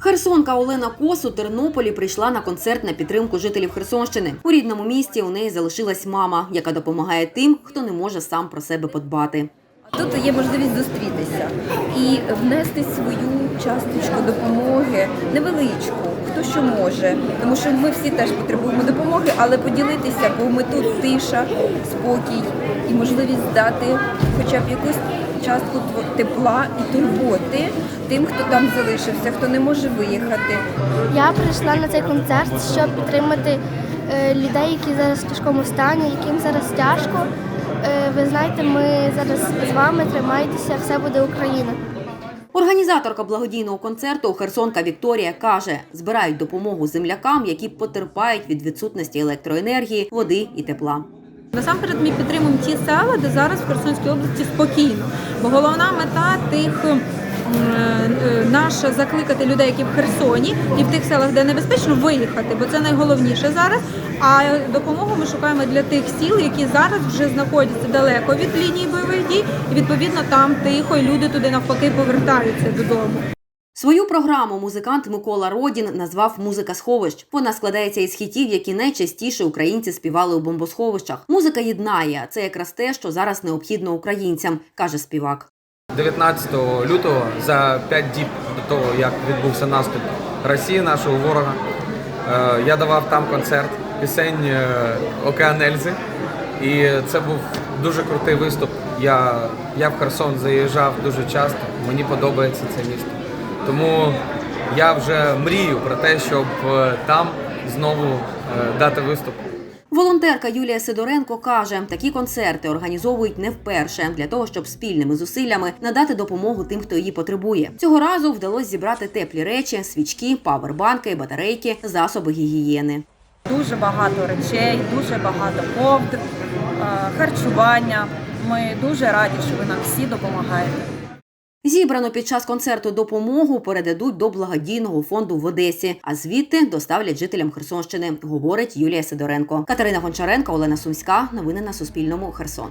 Херсонка Олена Кос у Тернополі прийшла на концерт на підтримку жителів Херсонщини. У рідному місті у неї залишилась мама, яка допомагає тим, хто не може сам про себе подбати. Тут є можливість зустрітися і внести свою часточку допомоги, невеличку, хто що може. Тому що ми всі теж потребуємо допомоги, але поділитися, бо ми тут тиша, спокій і можливість дати хоча б якусь частку тепла і турботи тим, хто там залишився, хто не може виїхати. Я прийшла на цей концерт, щоб підтримати е, людей, які зараз в тяжкому стані, яким зараз тяжко. Е, ви знаєте, ми зараз з вами тримайтеся, все буде Україна. Організаторка благодійного концерту Херсонка Вікторія каже, збирають допомогу землякам, які потерпають від відсутності електроенергії, води і тепла. Насамперед ми підтримуємо ті села, де зараз в Херсонській області спокійно. Бо головна мета тих е, наша закликати людей, які в Херсоні, і в тих селах, де небезпечно, виїхати, бо це найголовніше зараз. А допомогу ми шукаємо для тих сіл, які зараз вже знаходяться далеко від лінії бойових дій, і відповідно там тихо, і люди туди навпаки повертаються додому. Свою програму музикант Микола Родін назвав Музика сховищ. Вона складається із хітів, які найчастіше українці співали у бомбосховищах. Музика єднає. Це якраз те, що зараз необхідно українцям, каже співак. 19 лютого, за 5 діб до того, як відбувся наступ Росії, нашого ворога, е, я давав там концерт пісень е, Океан Ельзи. І це був дуже крутий виступ. Я, я в Херсон заїжджав дуже часто, мені подобається це місто. Тому я вже мрію про те, щоб е, там знову е, дати виступ. Волонтерка Юлія Сидоренко каже, такі концерти організовують не вперше для того, щоб спільними зусиллями надати допомогу тим, хто її потребує. Цього разу вдалося зібрати теплі речі, свічки, павербанки, батарейки, засоби гігієни. Дуже багато речей, дуже багато ковдр, е, харчування. Ми дуже раді, що ви нам всі допомагаєте. Зібрану під час концерту допомогу передадуть до благодійного фонду в Одесі, а звідти доставлять жителям Херсонщини, говорить Юлія Сидоренко. Катерина Гончаренко, Олена Сумська. Новини на Суспільному. Херсон.